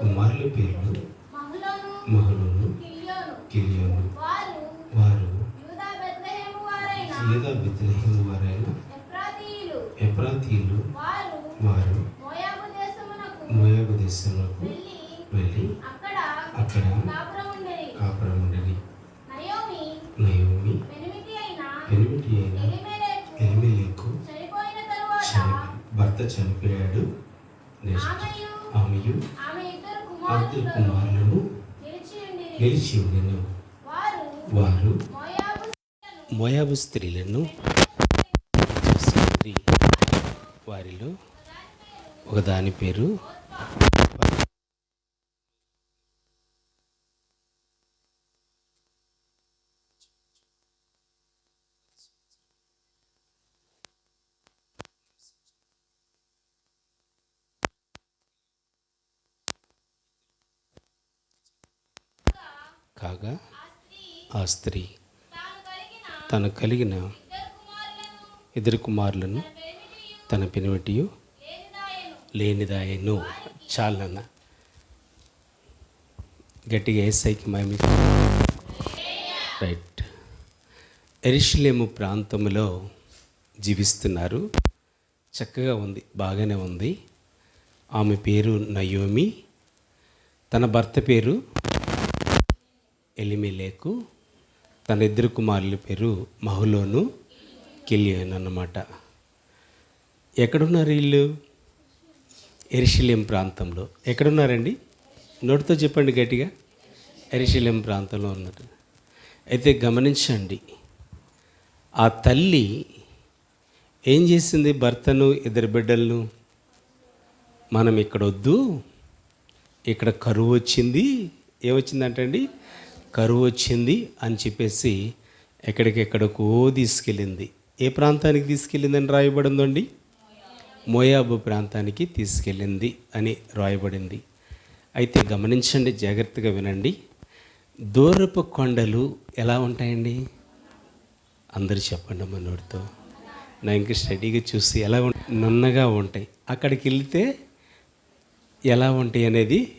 కుమారుల పేర్లు మహులోను కిల్యోను. వారు యూదా బెత్లెహేము వారైన ఎఫ్రాతీయులు. వారు మోయాబు దేశంలోకి వెళ్ళి అక్కడ కాపురం ఉండేది నయోమి పెనిమిటి అయిన చనిపో భర్త చనిపోయాడు. నెక్స్ట్ ఆమెయు ఆమెయు ఆమె ఇద్దరు అద్దరు కుమారులను కుమారులను నిలిచి ఉండిరి నిలిచి ఉండెను వారు వారు మోయాబు స్త్రీలను మోయాబు స్త్రీలను చేసింది వారిలో ఒకదాని పేరు కాగా ఆ స్త్రీ ఆ స్త్రీ తాను కలిగిన తను కలిగిన ఇద్దరు కుమారులను తన పెనిమిటియు లేనిదాయను. చాలన్న గట్టిగా ఏసైకి మేము రైట్. ఎరిషిలేము ప్రాంతంలో జీవిస్తున్నారు. చక్కగా ఉంది బాగానే ఉంది. ఆమె పేరు నయోమి. తన భర్త పేరు ఎలిమెలేకు. తన ఇద్దరు కుమారుల పేరు మహులోను కిలియన్ అన్నమాట. ఎక్కడున్నారు వీళ్ళు? ఎరిశిలేం ప్రాంతంలో. ఎక్కడున్నారండి? నోటితో చెప్పండి గట్టిగా. ఎరిశిలేం ప్రాంతంలో ఉన్నారు అయితే గమనించండి ఆ తల్లి ఏం చేసింది భర్తను ఇద్దరు బిడ్డలను? మనం ఇక్కడ వద్దు ఇక్కడ కరువు వచ్చింది. ఏమొచ్చిందంటండి? కరువు వచ్చింది అని చెప్పేసి ఎక్కడికెక్కడికో తీసుకెళ్ళింది. ఏ ప్రాంతానికి తీసుకెళ్ళిందని రాయబడిందండి? మోయాబు ప్రాంతానికి తీసుకెళ్ళింది అని రాయబడింది. అయితే గమనించండి జాగ్రత్తగా వినండి. దూరపు కొండలు ఎలా ఉంటాయండి? అందరూ చెప్పండి మనోడితో. నా ఇంకా స్టడీగా చూసి ఎలా నన్నగా నున్నగా ఉంటాయి. అక్కడికి వెళ్తే ఎలా ఉంటాయి అనేది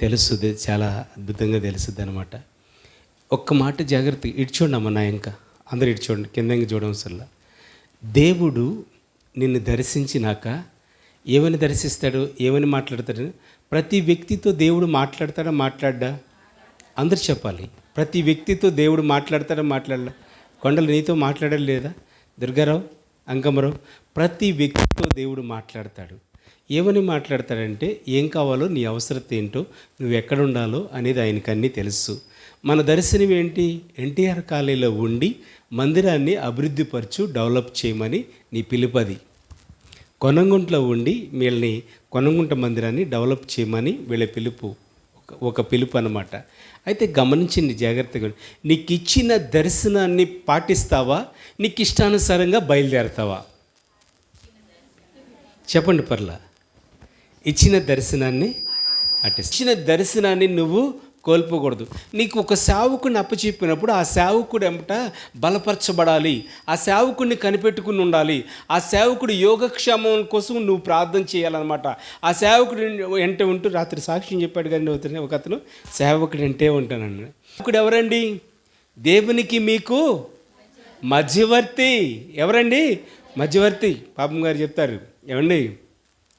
తెలుస్తుంది చాలా అద్భుతంగా తెలుస్తుంది అనమాట ఒక్క మాట జాగ్రత్త ఇడ్చోండి అమ్మ నా ఇంకా అందరు ఇడ్చోండి కింద చూడడం చూడవసరలా దేవుడు నిన్ను దర్శించినాక ఏమని దర్శిస్తాడు ఏమని మాట్లాడతాడు? ప్రతి వ్యక్తితో దేవుడు మాట్లాడతాడా మాట్లాడ్డా? అందరు చెప్పాలి. ప్రతి వ్యక్తితో దేవుడు మాట్లాడతాడా మాట్లాడలా? కొండలు నీతో మాట్లాడలేదా? దుర్గారావు అంకమరావు ప్రతి వ్యక్తితో దేవుడు మాట్లాడతాడు. ఏమని మాట్లాడతాడంటే ఏం కావాలో నీ అవసరత ఏంటో నువ్వు ఎక్కడ ఉండాలో అనేది ఆయనకు అన్నీ తెలుసు. మన దర్శనం ఏంటి? ఎన్టీఆర్ కాలేజీలో ఉండి మందిరాన్ని అభివృద్ధిపరచు డెవలప్ చేయమని నీ పిలుపది కొనంగుంట్లో ఉండి వీళ్ళని కొనంగుంట మందిరాన్ని డెవలప్ చేయమని వీళ్ళ పిలుపు. ఒక- పిలుపు అన్నమాట. అయితే గమనించింది జాగ్రత్తగా. నీకు ఇచ్చిన దర్శనాన్ని పాటిస్తావా? నీకు ఇష్టానుసారంగా బయలుదేరతావా? చెప్పండి పర్లా. ఇచ్చిన దర్శనాన్ని అటు ఇచ్చిన దర్శనాన్ని నువ్వు కోల్పోకూడదు. నీకు ఒక సేవకుని అప్పచెప్పినప్పుడు ఆ సేవకుడు ఎంట బలపరచబడాలి. ఆ సేవకుడిని కనిపెట్టుకుని ఉండాలి. ఆ సేవకుడు యోగక్షేమం కోసం నువ్వు ప్రార్థన చేయాలన్నమాట. ఆ సేవకుడు వెంట ఉంటూ రాత్రి సాక్ష్యం చెప్పాడు కానీ ఒకతను- ఒక అతను సేవకుడు అంటే ఉంటానన్న సేవకుడు ఎవరండి? దేవునికి మీకు మధ్యవర్తి. ఎవరండి? మధ్యవర్తి. పాపం గారు చెప్తారు. ఏమండి?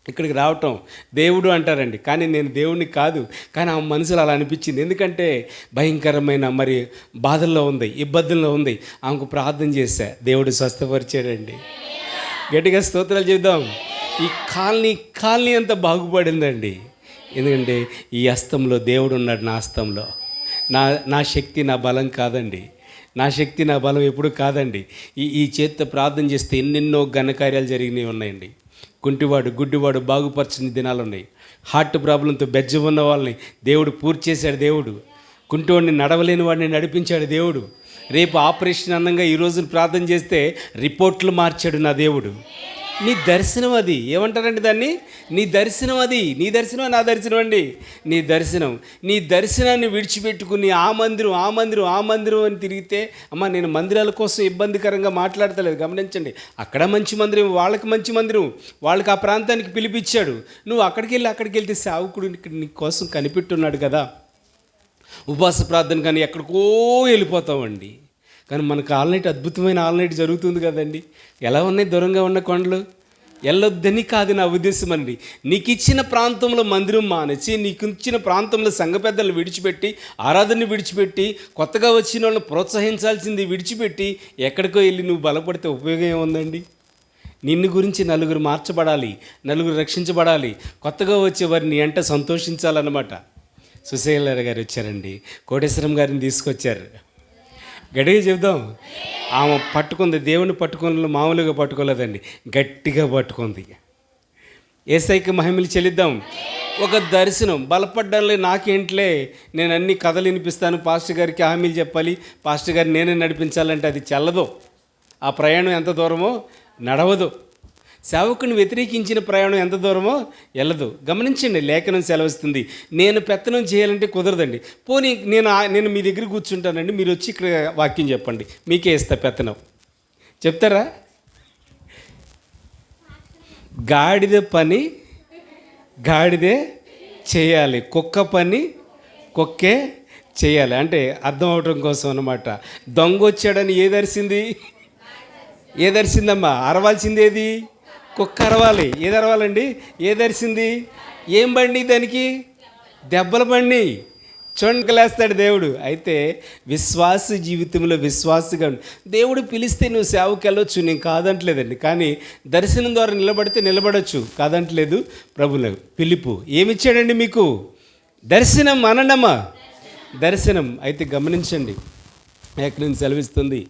ఇక్కడికి రావటం దేవుడు అంటారండి. కానీ నేను దేవుడిని కాదు. కానీ ఆ మనసులో అలా అనిపించింది. ఎందుకంటే భయంకరమైన మరి బాధల్లో ఉంది ఇబ్బందుల్లో ఉంది. ఆమెకు ప్రార్థన చేశా. దేవుడు స్వస్థపరిచాడండి. గట్టిగా స్తోత్రాలు చెప్దాం ఈ కాలనీ కాలనీ అంతా బాగుపడిందండి. ఎందుకంటే ఈ అస్తంలో దేవుడు ఉన్నాడు నా అస్తంలో. నా నా శక్తి నా బలం కాదండి. నా శక్తి నా బలం ఎప్పుడు కాదండి. ఈ ఈ చేత్తో ప్రార్థన చేస్తే ఎన్నెన్నో ఘనకార్యాలు జరిగినవి ఉన్నాయండి. కుంటివాడు గుడ్డివాడు బాగుపరచని దినాలు ఉన్నాయి. హార్ట్ ప్రాబ్లంతో బెజ్జ ఉన్న వాళ్ళని దేవుడు పూర్తి చేశాడు దేవుడు. కుంటివాడిని నడవలేని వాడిని నడిపించాడు దేవుడు. రేపు ఆపరేషన్ అన్నంగా ఈరోజు ప్రార్థన చేస్తే రిపోర్ట్లు మార్చాడు నా దేవుడు. నీ దర్శనం అది. ఏమంటారండి దాన్ని? నీ దర్శనం అది. నీ దర్శనం నా దర్శనం అండి? నీ దర్శనం. నీ దర్శనాన్ని విడిచిపెట్టుకుని ఆ మందిరం ఆ మందిరం ఆ మందిరం అని తిరిగితే అమ్మ నేను మందిరాల కోసం ఇబ్బందికరంగా మాట్లాడతలేదు. గమనించండి. అక్కడ మంచి మందిరం వాళ్ళకి మంచి మందిరం. వాళ్ళకి ఆ ప్రాంతానికి పిలిపించాడు. నువ్వు అక్కడికి వెళ్ళి అక్కడికి వెళ్తే సేవకుడు నీ కోసం కనిపెట్టున్నాడు కదా. ఉపవాస ప్రార్థన కానీ ఎక్కడికో వెళ్ళిపోతామండి. కానీ మనకు ఆల్నైట్ అద్భుతమైన ఆల్నైట్ జరుగుతుంది కదండి. ఎలా ఉన్నాయి దూరంగా ఉన్న కొండలు? వెళ్ళొద్దని కాదు నా ఉద్దేశం అండి. నీకు ఇచ్చిన ప్రాంతంలో మందిరం మానేసి నీకు ఇచ్చిన ప్రాంతంలో సంఘ పెద్దలు విడిచిపెట్టి ఆరాధనని విడిచిపెట్టి కొత్తగా వచ్చిన వాళ్ళని ప్రోత్సహించాల్సింది విడిచిపెట్టి ఎక్కడికో వెళ్ళి నువ్వు బలపడితే ఉపయోగం ఏముందండి? నిన్ను గురించి నలుగురు మార్చబడాలి నలుగురు రక్షించబడాలి కొత్తగా వచ్చే వారిని ఎంట సంతోషించాలన్నమాట. సుశీల గారు వచ్చారండి. కోటేశ్వరం గారిని తీసుకొచ్చారు. గట్టిగా చెబుదాం. ఆమె పట్టుకుంది దేవుని పట్టుకున్న మామూలుగా పట్టుకోలేదండి. గట్టిగా పట్టుకుంది. ఏసైకి మహిమలు చెల్లిద్దాం. ఒక దర్శనం బలపడ్డాలే నాకేంట్లే నేను అన్ని కథలు వినిపిస్తాను పాస్టర్ గారికి హామీలు చెప్పాలి పాస్టర్ గారు నేనే నడిపించాలంటే అది చల్లదు. ఆ ప్రయాణం ఎంత దూరమో నడవదు. సేవకుని వ్యతిరేకించిన ప్రయాణం ఎంత దూరమో వెళ్ళదు. గమనించండి లేఖనం సెలవిస్తుంది. నేను పెత్తనం చేయాలంటే కుదరదండి. పోనీ నేను నేను మీ దగ్గర కూర్చుంటానండి మీరు వచ్చి ఇక్కడ వాక్యం చెప్పండి. మీకే ఇస్తా పెత్తనం. చెప్తారా? గాడిద పని గాడిదే చేయాలి. కుక్క పని కుక్కే చేయాలి. అంటే అర్థం అవటం కోసం అన్నమాట. దొంగ వచ్చాడని ఏదరిసింది ఏదరిసిందమ్మా అరవాల్సిందేది? ఏది కుక్క అరవాలి. ఏది అరవాలండి? ఏదరిసింది ఏం బండి దానికి? దెబ్బల బండి. చొండకలేస్తాడు దేవుడు. అయితే విశ్వాస జీవితంలో విశ్వాసగా దేవుడు పిలిస్తే నువ్వు సేవకి వెళ్ళొచ్చు. నేను కాదంటలేదండి. కానీ దర్శనం ద్వారా నిలబడితే నిలబడొచ్చు. కాదంటలేదు ప్రభుల. పిలుపు. ఏమిచ్చాడండి మీకు? దర్శనం అనండమ్మా దర్శనం. అయితే గమనించండి. ఎక్కడి నుంచి సెలవిస్తుంది?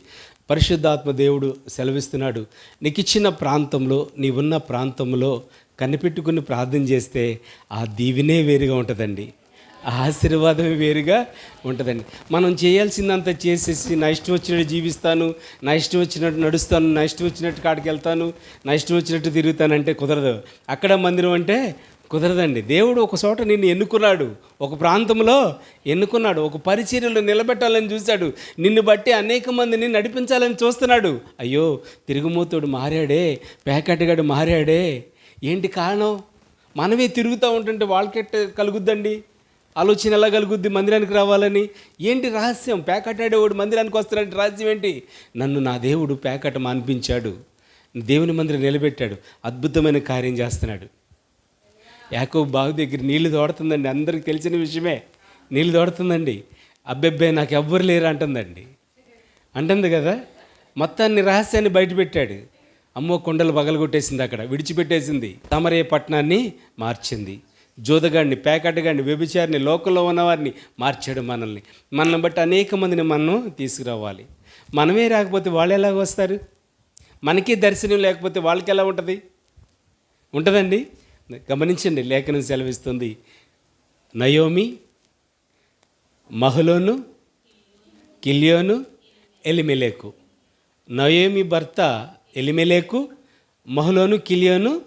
పరిశుద్ధాత్మ దేవుడు సెలవిస్తున్నాడు. నీకు ఇచ్చిన ప్రాంతంలో నీవున్న ప్రాంతంలో కనిపెట్టుకుని ప్రార్థన చేస్తే ఆ దీవినే వేరుగా ఉంటుందండి. ఆ ఆశీర్వాదమే వేరుగా ఉంటుందండి. మనం చేయాల్సిందంతా చేసేసి నా ఇష్టం వచ్చినట్టు జీవిస్తాను నా ఇష్టం వచ్చినట్టు నడుస్తాను నా ఇష్టం వచ్చినట్టు కాడికి వెళ్తాను నా ఇష్టం వచ్చినట్టు తిరుగుతానంటే కుదరదు. అక్కడ మందిరం అంటే కుదరదండి. దేవుడు ఒక చోట నిన్ను ఎన్నుకున్నాడు. ఒక ప్రాంతంలో ఎన్నుకున్నాడు. ఒక పరిచర్యలు నిలబెట్టాలని చూశాడు. నిన్ను బట్టి అనేక మందిని నడిపించాలని చూస్తున్నాడు. అయ్యో తిరుగుమూతుడు మారాడే. పేకటగాడు మారాడే. ఏంటి కారణం? మనమే తిరుగుతూ ఉంటుంటే వాళ్ళకెట్ కలుగుద్దండి? ఆలోచన ఎలా కలుగుద్ది మందిరానికి రావాలని? ఏంటి రహస్యం? పేకటాడేవాడు మందిరానికి వస్తున్నాడు రహస్యం ఏంటి? నన్ను నా దేవుడు పేకట మాన్పించాడు. దేవుని మందిరం నిలబెట్టాడు. అద్భుతమైన కార్యం చేస్తున్నాడు. యాకోబు బావి దగ్గర నీళ్ళు తోడుతుందండి. అందరికి తెలిసిన విషయమే. నీళ్ళు తోడుతుందండి. అబ్బెబ్బే నాకు ఎవ్వరు లేరు అంటుందండి. అంటుంది కదా? మొత్తాన్ని రహస్యాన్ని బయటపెట్టాడు అమ్మో కొండలు పగలగొట్టేసింది అక్కడ. విడిచిపెట్టేసింది. తమరే పట్టణాన్ని మార్చింది. జోదగాడిని పేకాటగాడిని వ్యభిచారిని లోకంలో ఉన్నవారిని మార్చాడు మనల్ని. మనల్ని బట్టి అనేక మందిని మనం తీసుకురావాలి. మనమే రాకపోతే వాళ్ళు ఎలాగ వస్తారు? మనకే దర్శనం లేకపోతే వాళ్ళకి ఎలా ఉంటుంది? ఉంటుందండి. గమనించండి లేఖనం సెలవిస్తుంది. Naomi Mahlon Chilion Elimelech. Naomi భర్త ఎలిమెలేకు మహలోను కిలియోను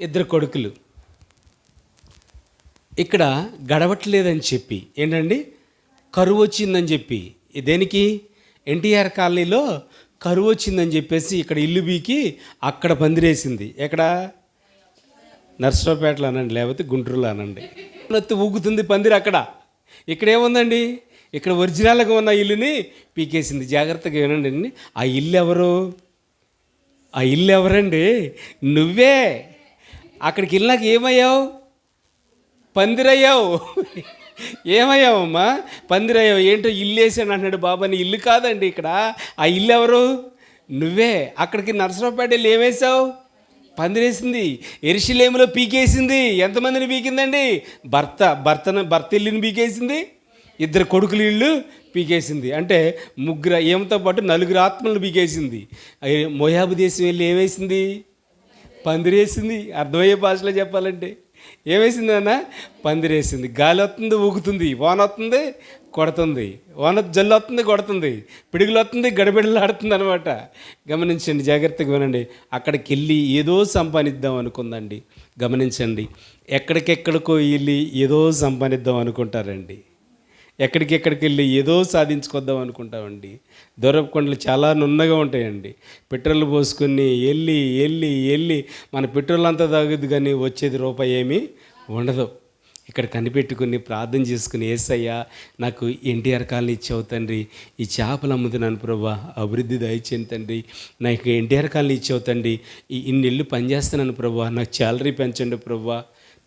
ఇద్దరు కొడుకులు. ఇక్కడ గడవట్లేదని చెప్పి ఏంటండి? కరువు వచ్చిందని చెప్పి. దేనికి? ఎన్టీఆర్ కాలనీలో కరువు వచ్చిందని చెప్పేసి ఇక్కడ ఇల్లు బీకి అక్కడ పందిరేసింది. ఎక్కడ? నర్సరావుపేటలో అనండి లేకపోతే గుంటూరులో అనండి. నొత్తి ఊగుతుంది పందిరి అక్కడ. ఇక్కడేముందండి? ఇక్కడ ఒరిజినల్గా ఉన్న ఇల్లుని పీకేసింది. జాగ్రత్తగా వినండి ఆ ఇల్లు ఎవరు ఆ ఇల్లు ఎవరండి నువ్వే. అక్కడికి వెళ్ళినాక ఏమయ్యావు? పందిరయ్యావు. ఏమయ్యావమ్మా? పందిరయ్యావు. ఏంటో ఇల్లు వేసాను అన్నాడు బాబాని ఇల్లు కాదండి ఇక్కడ. ఆ ఇల్లు ఎవరు నువ్వే. అక్కడికి నర్సరావుపేట వెళ్ళి ఏమేసావు పందిరేసింది ఎరిశిలేములో పీకేసింది. ఎంతమందిని పీకిందండి? భర్త భర్తను భర్త ఇల్లుని పీకేసింది ఇద్దరు కొడుకులు ఇల్లు పీకేసింది. అంటే ముగ్గురు ఏమతో పాటు నలుగురు ఆత్మలను పీకేసింది. అయ్యే మోయాబు దేశం వెళ్ళి ఏమేసింది? పందిరేసింది. అర్థమయ్యే భాషలో చెప్పాలంటే. ఏమేసింది అన్న పందిరేసింది. గాలి వస్తుంది ఊగుతుంది వాన వస్తుంది కొడుతుంది. వాన జల్లు వస్తుంది కొడుతుంది. పిడుగులు వస్తుంది గడబిడలాడుతుంది అనమాట గమనించండి జాగ్రత్తగా వినండి. అక్కడికి వెళ్ళి ఏదో సంపాదిద్దాం అనుకుందండి. గమనించండి. ఎక్కడికెక్కడికో వెళ్ళి ఏదో సంపాదిద్దాం అనుకుంటారండి. ఎక్కడికెక్కడికి వెళ్ళి ఏదో సాధించుకొద్దాం అనుకుంటామండి. దూరపు కొండలు చాలా నున్నగా ఉంటాయండి. పెట్రోల్ పోసుకుని వెళ్ళి వెళ్ళి వెళ్ళి మన పెట్రోల్ అంతా తాగుద్ది కానీ వచ్చేది రూపాయి ఏమీ ఉండదు. ఇక్కడ కనిపెట్టుకుని ప్రార్థన చేసుకుని ఏసయ్యా నాకు ఎన్టీఆర్ కాలనీ ఇచ్చావు తండ్రి. ఈ చేపలు అమ్ముతున్నాను ప్రభా అభివృద్ధి దయచేయండి తండ్రి. నాకు ఎన్టీఆర్ కాలనీ ఇచ్చావు తండ్రి. ఈ ఇన్ని ఇల్లు పనిచేస్తున్నాను ప్రభా. నాకు శాలరీ పెంచండి ప్రభా.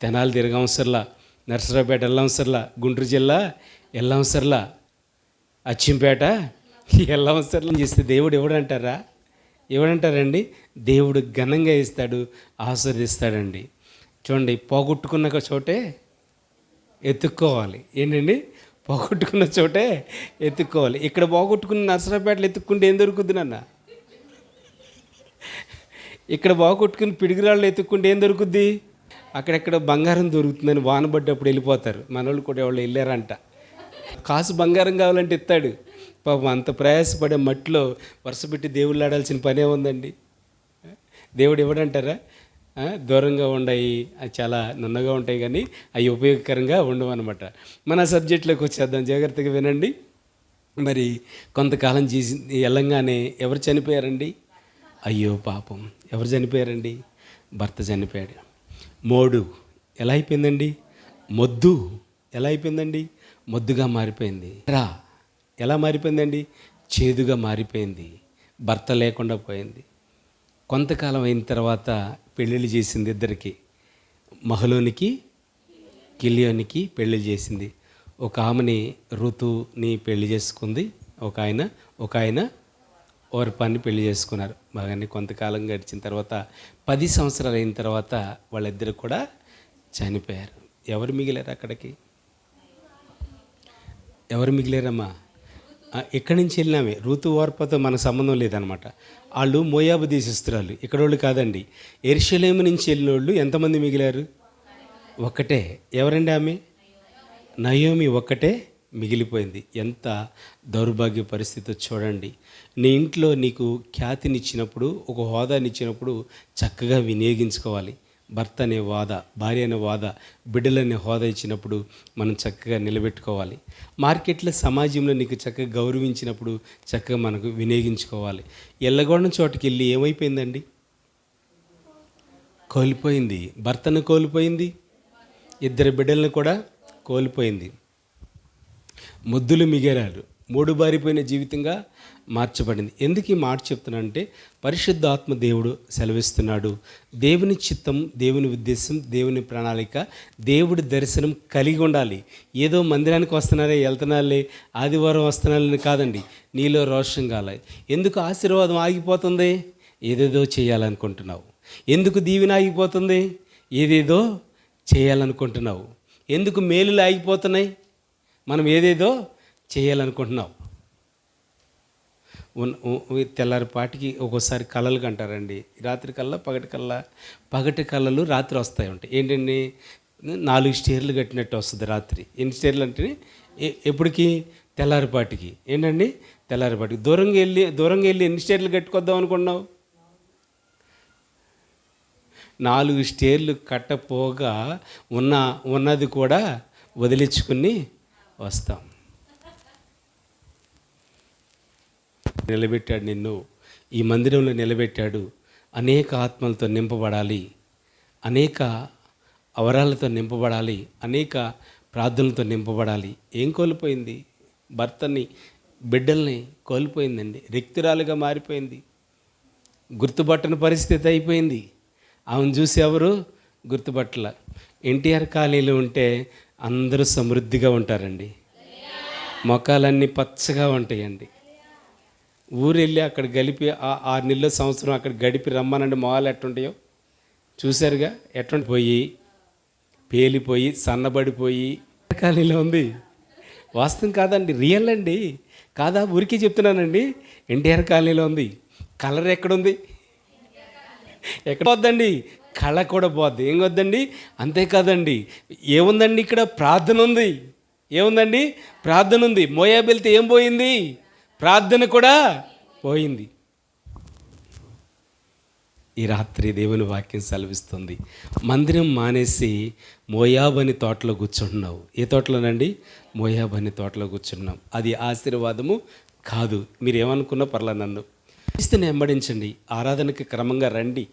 తెనాలి తిరగవసరలా నర్సరావుపేట వెళ్ళవసరలా గుంటూరు జిల్లా వెళ్ళవసరలా అచ్చింపేట వెళ్ళవసరలా చేస్తే దేవుడు ఎవడంటారా? ఎవడంటారండి? దేవుడు ఘనంగా ఇస్తాడు ఆస్వాదిస్తాడండి చూడండి పోగొట్టుకున్న చోటే ఎత్తుక్కోవాలి. ఏంటండి? పోగొట్టుకున్న చోటే ఎత్తుక్కోవాలి. ఇక్కడ పోగొట్టుకున్న నర్సరాపేటలు ఎత్తుక్కుంటే ఏం దొరుకుద్ది నాన్న? ఇక్కడ పోగొట్టుకుని పిడిగిరాళ్ళు ఎత్తుక్కుంటే ఏం దొరుకుద్ది? అక్కడెక్కడ బంగారం దొరుకుతుందని వాన పడ్డప్పుడు వెళ్ళిపోతారు. మనోళ్ళు కూడా ఎవరు వెళ్ళారంట. కాసు బంగారం కావాలంటే ఇస్తాడు. పాపం అంత ప్రయాసపడే మట్టిలో వరుసపెట్టి దేవుళ్ళు ఆడాల్సిన పనే ఉందండి. దేవుడు ఇవ్వడంటారా? దూరంగా ఉండయి అవి చాలా నున్నగా ఉంటాయి కానీ అవి ఉపయోగకరంగా ఉండవు అనమాట మన సబ్జెక్టులోకి వచ్చేద్దాం. జాగ్రత్తగా వినండి. మరి కొంతకాలం చేసి వెళ్ళంగానే ఎవరు చనిపోయారండి? అయ్యో పాపం. ఎవరు చనిపోయారండి? భర్త చనిపోయాడు. మోడు ఎలా అయిపోయిందండి? మొద్దు ఎలా అయిపోయిందండి? మొద్దుగా మారిపోయింది. రా ఎలా మారిపోయిందండి? చేదుగా మారిపోయింది. భర్త లేకుండా పోయింది. కొంతకాలం అయిన తర్వాత పెళ్ళిళ్ళు చేసింది ఇద్దరికి. మహలోనికి కిలియోనికి పెళ్ళి చేసింది. ఒక ఆమెని ఋతుని పెళ్ళి చేసుకుంది. ఒక ఆయన ఒక ఆయన ఓర్పాన్ని పెళ్ళి చేసుకున్నారు. బాగానే కొంతకాలం గడిచిన తర్వాత పది సంవత్సరాలు అయిన తర్వాత వాళ్ళిద్దరు కూడా చనిపోయారు. ఎవరు మిగిలారు అక్కడికి? ఎవరు మిగిలేరమ్మా? ఎక్కడి నుంచి వెళ్ళినామే? ఋతు వార్పతో మన సంబంధం లేదనమాట వాళ్ళు మోయాబు దేశస్తురాలు ఇక్కడ వాళ్ళు కాదండి. ఎర్షలేము నుంచి వెళ్ళిన వాళ్ళు ఎంతమంది మిగిలారు? ఒక్కటే. ఎవరండి ఆమె? నయోమి ఒక్కటే మిగిలిపోయింది. ఎంత దౌర్భాగ్య పరిస్థితి చూడండి. నీ ఇంట్లో నీకు ఖ్యాతినిచ్చినప్పుడు ఒక హోదానిచ్చినప్పుడు చక్కగా వినియోగించుకోవాలి. భర్త అనే వాద భార్య అనే వాద బిడ్డలనే హోదా ఇచ్చినప్పుడు మనం చక్కగా నిలబెట్టుకోవాలి. మార్కెట్లో సమాజంలో నీకు చక్కగా గౌరవించినప్పుడు చక్కగా మనకు వినియోగించుకోవాలి. ఎల్లగొండ చోటుకి వెళ్ళి ఏమైపోయిందండి? కోల్పోయింది. భర్తను కోల్పోయింది. ఇద్దరు బిడ్డలను కూడా కోల్పోయింది. ముద్దులు మిగిలారు మూడు బారిపోయిన జీవితంగా మార్చబడింది. ఎందుకు ఈ మాట చెప్తున్నానంటే పరిశుద్ధాత్మ దేవుడు సెలవిస్తున్నాడు. దేవుని చిత్తం దేవుని ఉద్దేశం దేవుని ప్రణాళిక దేవుడి దర్శనం కలిగి ఉండాలి. ఏదో మందిరానికి వస్తున్నారే వెళ్తున్నాలే ఆదివారం వస్తున్నారని కాదండి నీలో రోషం కాలే ఎందుకు ఆశీర్వాదం ఆగిపోతుంది? ఏదేదో చేయాలనుకుంటున్నావు. ఎందుకు దీవెన ఆగిపోతుంది? ఏదేదో చేయాలనుకుంటున్నావు. ఎందుకు మేలులు ఆగిపోతున్నాయి? మనం ఏదేదో చేయాలనుకుంటున్నాం తెల్లారిపాటికి ఒక్కోసారి కళలు కంటారండి. రాత్రి కల్లా పగటి కల్లా పగటి కళలు రాత్రి వస్తాయి ఉంటాయి. ఏంటండి? నాలుగు స్టేర్లు కట్టినట్టు వస్తుంది రాత్రి. ఎన్ని స్టేర్లు అంటే ఎప్పటికి? తెల్లారిపాటికి. ఏంటండి? తెల్లారిపాటికి. దూరంగా వెళ్ళి దూరంగా వెళ్ళి ఎన్ని స్టేర్లు కట్టుకొద్దాం అనుకున్నావు? నాలుగు స్టేర్లు కట్టపోగా ఉన్న ఉన్నది కూడా వదిలించుకుని వస్తాం. నిలబెట్టాడు నిన్ను. ఈ మందిరంలో నిలబెట్టాడు. అనేక ఆత్మలతో నింపబడాలి. అనేక అవరాలతో నింపబడాలి. అనేక ప్రార్థనలతో నింపబడాలి. ఏం కోల్పోయింది? భర్తని బిడ్డల్ని కోల్పోయిందండి. రిక్తురాలుగా మారిపోయింది. గుర్తుపట్టని పరిస్థితి అయిపోయింది. ఆమెను చూసి ఎవరు? గుర్తుపట్టల. ఎన్టీఆర్ కాలనీలో ఉంటే అందరూ సమృద్ధిగా ఉంటారండి. మొఖాలన్నీ పచ్చగా ఉంటాయండి. ఊరెళ్ళి అక్కడ గలిపి ఆ- ఆరు నెలల సంవత్సరం అక్కడ గడిపి రమ్మనండి మొహాలు ఎట్టుంటాయో చూశారుగా? ఎట్టుండి పోయి పేలిపోయి సన్నబడిపోయి. కాలనీలో ఉంది. వాస్తవం కాదండి రియల్ అండి. కాదా? ఊరికే చెప్తున్నానండి. ఎన్టీఆర్ కాలనీలో ఉంది. కలర్ ఎక్కడుంది? ఎక్కడ పోద్దండి? కళ కూడా పోద్ది. ఏం వద్దండి? అంతేకాదండి ఏముందండి ఇక్కడ? ప్రార్థన ఉంది. ఏముందండి? ప్రార్థన ఉంది. మోయాబెల్తే ఏం పోయింది? ప్రార్థన కూడా పోయింది. ఈ రాత్రి దేవుని వాక్యం సెలవిస్తుంది. మందిరం మానేసి మోయాబని తోటలో కూర్చుంటున్నావు. ఏ తోటలోనండి? మోయాబని తోటలో కూర్చున్నాం. అది ఆశీర్వాదము కాదు. మీరు ఏమనుకున్నా పర్లా నన్ను. క్రీస్తుని వెంబడించండి. ఆరాధనకి క్రమంగా రండి.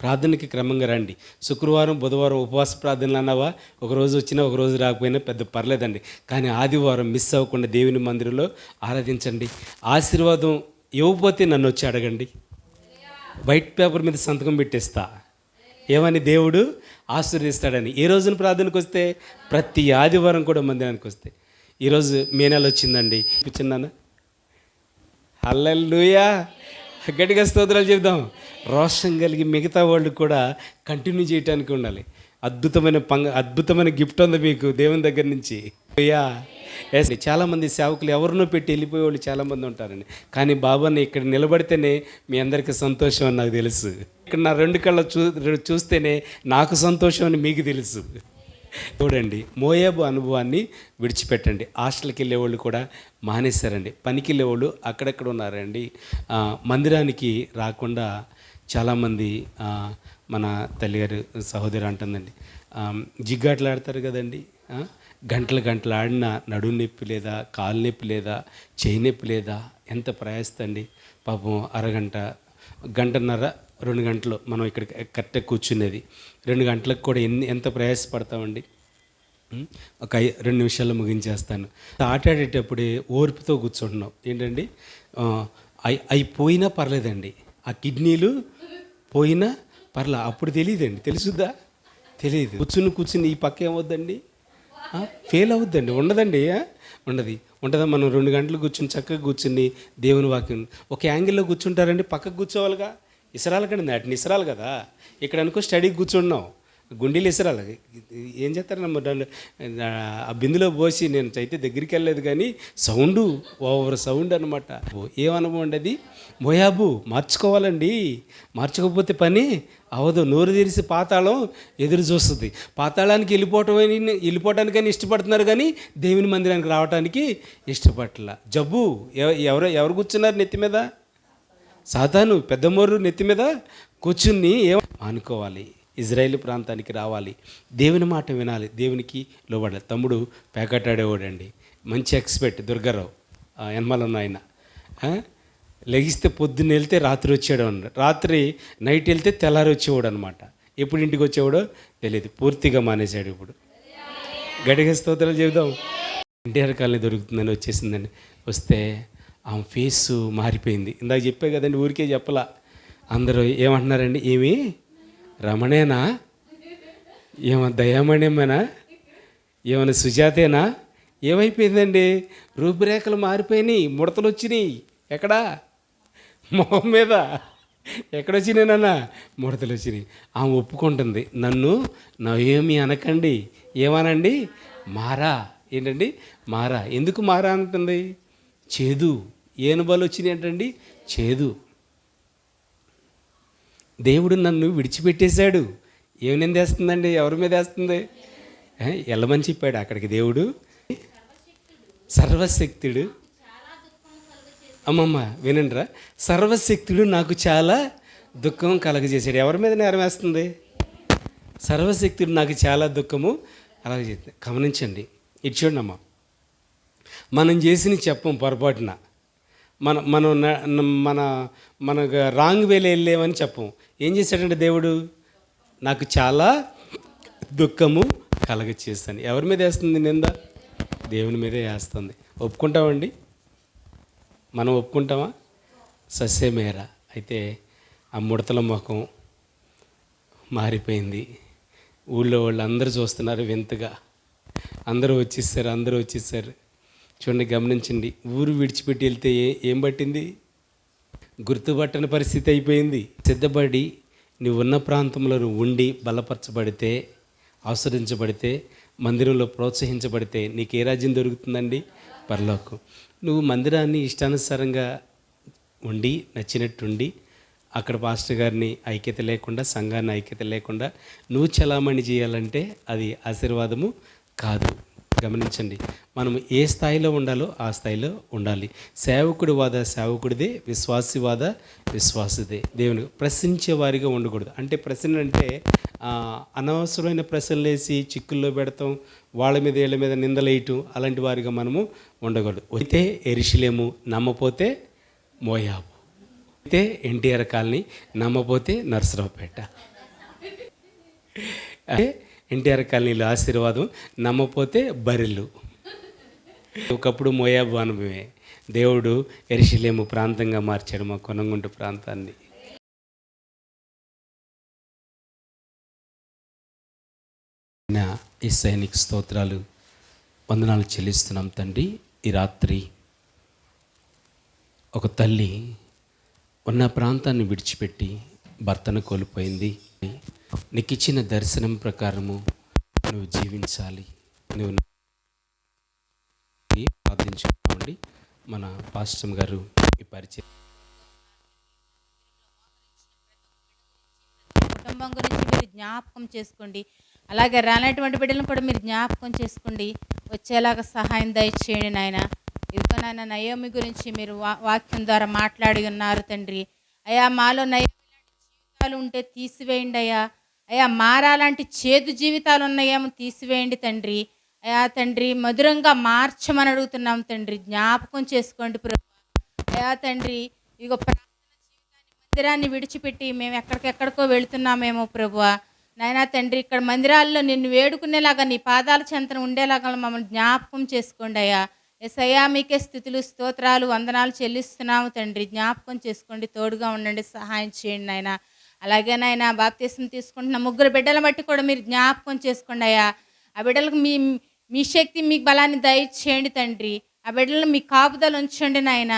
ప్రార్థనకి క్రమంగా రండి. శుక్రవారం బుధవారం ఉపవాస ప్రార్థనలు అన్నావా? ఒక రోజు వచ్చినా ఒక రోజు రాకపోయినా పెద్ద పర్లేదండి. కానీ ఆదివారం మిస్ అవ్వకుండా దేవుని మందిరంలో ఆరాధించండి. ఆశీర్వాదం ఇవ్వకపోతే నన్ను వచ్చి అడగండి. వైట్ పేపర్ మీద సంతకం పెట్టేస్తా. ఏమని? దేవుడు ఆశీర్వదిస్తాడని. ఏ రోజున ప్రార్థనకు వస్తే? ప్రతి ఆదివారం కూడా మందిరానికి వస్తే. ఈరోజు మే నెల వచ్చిందండి. కూర్చున్నాను హల్లెలూయా. గట్టిగా స్తోత్రాలు చెప్దాం. రోషం కలిగి మిగతా వాళ్ళు కూడా కంటిన్యూ చేయడానికి ఉండాలి. అద్భుతమైన పంగ అద్భుతమైన గిఫ్ట్ ఉంది మీకు దేవుని దగ్గర నుంచి. అయ్యా ఎస్. చాలామంది సేవకులు ఎవరినో పెట్టి వెళ్ళిపోయే వాళ్ళు చాలామంది ఉంటారండి. కానీ బాబాని ఇక్కడ నిలబడితేనే మీ అందరికీ సంతోషం అని నాకు తెలుసు. ఇక్కడ నా రెండు కళ్ళ చూ చూస్తేనే నాకు సంతోషం అని మీకు తెలుసు. చూడండి మోయాబు అనుభవాన్ని విడిచిపెట్టండి. హాస్టల్కి వెళ్ళేవాళ్ళు కూడా మానేశారండి. పనికి వెళ్ళేవాళ్ళు అక్కడక్కడ ఉన్నారండి. మందిరానికి రాకుండా చాలామంది మన తల్లిగారు సహోదరి అంటుందండి. ఆ, జిగ్గాట్లు ఆడతారు కదండి. గంటలు గంటలు ఆడిన నడుము నొప్పి లేదా కాలు నొప్పి లేదా చేయి నొప్పి లేదా ఎంత ప్రయాసండి. పాపం అరగంట గంటన్నర రెండు గంటలు మనం ఇక్కడ కరెక్ట్గా కూర్చునేది. రెండు గంటలకు కూడా ఎన్ని ఎంత ప్రయాసపడతామండి? ఒక ఐ రెండు నిమిషాల్లో ముగించేస్తాను. ఆటాడేటప్పుడే ఓర్పుతో కూర్చుంటున్నాం. ఏంటండి? అయి అవి పోయినా పర్లేదండి. ఆ కిడ్నీలు పోయినా పర్లా అప్పుడు తెలియదండి. తెలుసుద్దా? తెలియదు. కూర్చుని కూర్చుని ఈ పక్క ఏమవుద్దండి? ఫెయిల్ అవుద్దండి. ఉండదండి ఉండదు. ఉంటుందా మనం రెండు గంటలు కూర్చుని చక్కగా కూర్చుని దేవుని వాక్యం. ఒక యాంగిల్లో కూర్చుంటారండి పక్కకు కూర్చోవాలిగా? ఇసరాలు కండి నాటిని ఇసరాలు కదా. ఇక్కడ అనుకో స్టడీకి కూర్చున్నాం గుండీలు ఇసరాలు. ఏం చేస్తారు దాన్ని ఆ బిందులో పోసి నేను అయితే దగ్గరికి వెళ్ళలేదు కానీ సౌండు ఓవర్ సౌండ్ అనమాట ఏమనుభవం అండి అది? మోయాబు మార్చుకోవాలండి. మార్చుకోకపోతే పని అవదు. నోరు తెరిసి పాతాళం ఎదురు చూస్తుంది. పాతాళానికి వెళ్ళిపోవటం వెళ్ళిపోవటానికని ఇష్టపడుతున్నారు కానీ దేవుని మందిరానికి రావడానికి ఇష్టపడట్ల. జబ్బు ఎవ- ఎవరు ఎవరు కూర్చున్నారు నెత్తి మీద? సాతాను పెద్దమోరు నెత్తి మీద కూర్చుని ఏ మానుకోవాలి ఇజ్రాయేల్ ప్రాంతానికి రావాలి. దేవుని మాట వినాలి. దేవునికి లోబడాలి. తమ్ముడు పేకటాడేవాడండి. మంచి ఎక్స్పెక్ట్ దుర్గారావు. ఎనమల ఆయన. లెగిస్తే పొద్దున్న వెళ్తే రాత్రి వచ్చాడు అన్నాడు. రాత్రి నైట్ వెళ్తే తెల్లారి వచ్చేవాడు అనమాట ఎప్పుడు ఇంటికి వచ్చేవాడో తెలియదు పూర్తిగా మానేశాడు ఇప్పుడు. గడిగ స్తోత్రాలు చెబుదాం. ఎన్టీఆర్ కాలనీ దొరుకుతుందని వచ్చేసిందండి. వస్తే ఆమె ఫేసు మారిపోయింది. ఇందాక చెప్పే కదండి ఊరికే చెప్పలా. అందరూ ఏమంటున్నారండి? ఏమి? రమణేనా? ఏమో దయామణేమేనా ఏమైనా సుజాతేనా? ఏమైపోయిందండి? రూపురేఖలు మారిపోయినాయి ముడతలు వచ్చినాయి. ఎక్కడా? మొహం మీద. ఎక్కడొచ్చినాయనన్నా ముడతలు వచ్చినాయి. ఆమె ఒప్పుకుంటుంది. నన్ను నవేమి అనకండి. ఏమనండి? మారా. ఏంటండి? మారా. ఎందుకు మారా అంటుంది? చేదు. ఏనుబలు అనుభవాలు వచ్చినాయి ఏంటండి చేదు. దేవుడు నన్ను విడిచిపెట్టేశాడు. ఏమి నిందేస్తుందండి ఎవరి మీద వేస్తుంది? వెళ్ళమని చెప్పాడు అక్కడికి దేవుడు. సర్వశక్తుడు. అమ్మమ్మ వినండిరా. సర్వశక్తుడు నాకు చాలా దుఃఖం కలగజేశాడు. ఎవరి మీద నేరం వేస్తుంది? సర్వశక్తుడు నాకు చాలా దుఃఖము అలాగే గమనించండి. ఇటు చూడండి అమ్మ మనం చేసిన చెప్పం పొరపాటున మన మనం మన మన రాంగ్ వేలో వెళ్ళేమని చెప్పం. ఏం చేశాడంటే దేవుడు? నాకు చాలా దుఃఖము కలగ చేస్తాను ఎవరి మీద వేస్తుంది నింద? దేవుని మీదే వేస్తుంది. ఒప్పుకుంటామండి? మనం ఒప్పుకుంటామా? సస్యమేర అయితే ఆ ముడతల ముఖం మారిపోయింది. ఊళ్ళో వాళ్ళు అందరూ చూస్తున్నారు వింతగా. అందరూ వచ్చేసారు అందరూ వచ్చేసారు. చూడండి గమనించండి. ఊరు విడిచిపెట్టి వెళ్తే ఏం పట్టింది? గుర్తుపట్టని పరిస్థితి అయిపోయింది. సిద్ధపడి నువ్వు ఉన్న ప్రాంతంలో నువ్వు ఉండి బలపరచబడితే అవసరించబడితే మందిరంలో ప్రోత్సహించబడితే నీకు ఏ రాజ్యం దొరుకుతుందండి? పరలోకం. నువ్వు మందిరాన్ని ఇష్టానుసారంగా ఉండి నచ్చినట్టుండి అక్కడ పాస్టర్ గారిని ఐక్యత లేకుండా సంఘాన్ని ఐక్యత లేకుండా నువ్వు చలామణి చేయాలంటే అది ఆశీర్వాదము కాదు. గమనించండి. మనం ఏ స్థాయిలో ఉండాలో ఆ స్థాయిలో ఉండాలి. సేవకుడి వాద సేవకుడిదే విశ్వాసి వాద విశ్వాసిదే. దేవుని ప్రశ్నించే వారిగా ఉండకూడదు. అంటే ప్రశ్న అంటే అనవసరమైన ప్రశ్నలు వేసి చిక్కుల్లో పెడతాం వాళ్ళ మీద వీళ్ళ మీద నిందలేయటం అలాంటి వారిగా మనము ఉండకూడదు. అయితే ఎరిశిలేము నమ్మపోతే మోయాబు. అయితే ఎన్టీఆర్ కాలనీ నమ్మపోతే నరసరావుపేట. అంటే ఎన్టీఆర్ కాలనీలో ఆశీర్వాదం నమ్మపోతే బరిలు ఒకప్పుడు మోయాబు అనుభవమే. దేవుడు ఎరిశిలేము ప్రాంతంగా మార్చాడు మా కొనంగుంట ప్రాంతాన్ని. ఈ సైనిక స్తోత్రాలు. వందనాలు చెల్లిస్తున్నాం తండ్రి. ఈ రాత్రి ఒక తల్లి ఉన్న ప్రాంతాన్ని విడిచిపెట్టి భర్తను కోల్పోయింది. నీకు ఇచ్చిన దర్శనం ప్రకారము నువ్వు జీవించాలి. నువ్వు ప్రార్థించుకోండి. మన పాస్టమ్ గారు ఈ పరిచయం. కుటుంబం గురించి మీరు జ్ఞాపకం చేసుకోండి. అలాగే రానటువంటి బిడ్డలను కూడా మీరు జ్ఞాపకం చేసుకోండి. వచ్చేలాగా సహాయం దయచేయండి నాయన. ఇదిగో నాయన నయోమి గురించి మీరు వా వాక్యం ద్వారా మాట్లాడి ఉన్నారు తండ్రి. అయ్యా మాలో నయోమి జీవితాలు ఉంటే తీసివేయండి అయ్యా. అయ్యా మారాలాంటి చేదు జీవితాలు ఉన్నాయేమో తీసివేయండి తండ్రి. అయ్యా తండ్రి మధురంగా మార్చమని అడుగుతున్నాం తండ్రి. జ్ఞాపకం చేసుకోండి ప్రభు. అయ్యా తండ్రి ఇగో మందిరాన్ని విడిచిపెట్టి మేము ఎక్కడికెక్కడికో వెళుతున్నామేమో ప్రభు. నాయనా తండ్రి ఇక్కడ మందిరాల్లో నిన్ను వేడుకునేలాగా నీ పాదాల చెంతన ఉండేలాగా మమ్మల్ని జ్ఞాపకం చేసుకోండి అయ్యా. ఎసయ్యా మీకే స్థుతులు స్తోత్రాలు వందనాలు చెల్లిస్తున్నాము తండ్రి. జ్ఞాపకం చేసుకోండి తోడుగా ఉండండి సహాయం చేయండి నాయనా. అలాగే నాయన బాప్తీసం తీసుకుంటున్న ముగ్గురు బిడ్డల బట్టి కూడా మీరు జ్ఞాపకం చేసుకోండి అయ్యా. ఆ బిడ్డలకు మీ మీ శక్తి మీ బలాన్ని దయచేయండి తండ్రి. ఆ బిడ్డలను మీ కాపుదలు ఉంచండి నాయన.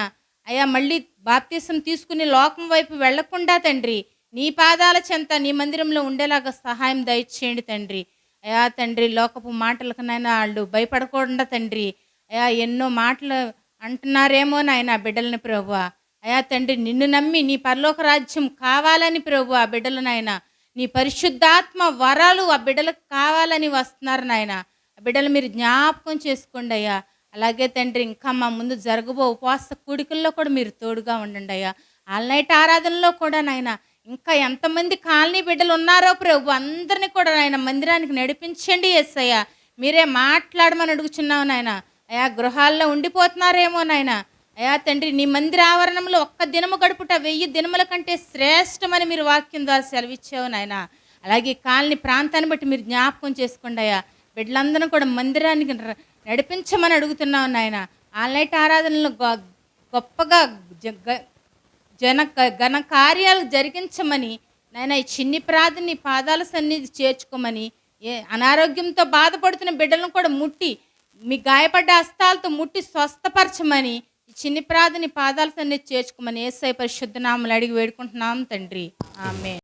అయ్యా మళ్ళీ బాప్తీసం తీసుకుని లోకం వైపు వెళ్ళకుండా తండ్రి నీ పాదాల చెంత నీ మందిరంలో ఉండేలాగా సహాయం దయచేయండి తండ్రి. అయా తండ్రి లోకపు మాటలకు నాయన వాళ్ళు భయపడకుండా తండ్రి. అయా ఎన్నో మాటలు అంటున్నారేమో నాయన బిడ్డలని ప్రభువా. అయా తండ్రి నిన్ను నమ్మి నీ పరలోక రాజ్యం కావాలని ప్రభు ఆ బిడ్డలు నాయన. నీ పరిశుద్ధాత్మ వరాలు ఆ బిడ్డలకు కావాలని వస్తున్నారు నాయన. ఆ బిడ్డలు మీరు జ్ఞాపకం చేసుకోండి అయ్యా. అలాగే తండ్రి ఇంకా మా ముందు జరగబో ఉపవాస కూడికల్లో కూడా మీరు తోడుగా ఉండండి అయ్యా. ఆల్ నైట్ ఆరాధనలో కూడా నాయన ఇంకా ఎంతమంది కాలనీ బిడ్డలు ఉన్నారో ప్రభు అందరినీ కూడా నాయన మందిరానికి నడిపించండి ఎస్ అయ్యా మీరే మాట్లాడమని అడుగుచున్నావు నాయన. అయా గృహాల్లో ఉండిపోతున్నారేమో నాయనా. అయా తండ్రి నీ మందిర ఆవరణంలో ఒక్క దినము గడుపుట వెయ్యి దినముల కంటే శ్రేష్టమని మీరు వాక్యం ద్వారా సెలవిచ్చావు నాయన. అలాగే కాలనీ ప్రాంతాన్ని బట్టి మీరు జ్ఞాపకం చేసుకోండి అయ్యా. బిడ్డలందరూ కూడా మందిరానికి నడిపించమని అడుగుతున్నావు నాయన. ఆన్లైట్ ఆరాధనలు గొ- గొప్పగా జ- గ- జన ఘన కార్యాలు జరిగించమని నాయన ఈ చిన్ని ప్రార్థన పాదాల సన్నిధి చేర్చుకోమని ఏ అనారోగ్యంతో బాధపడుతున్న బిడ్డలను కూడా ముట్టి మీ గాయపడ్డ హస్తాలతో ముట్టి స్వస్థపరచమని చిన్ని ప్రార్థన పాదాల సన్నిధి చేర్చుకోమని ఏసై పరిశుద్ధనామలు అడిగి వేడుకుంటున్నాం తండ్రి. ఆమె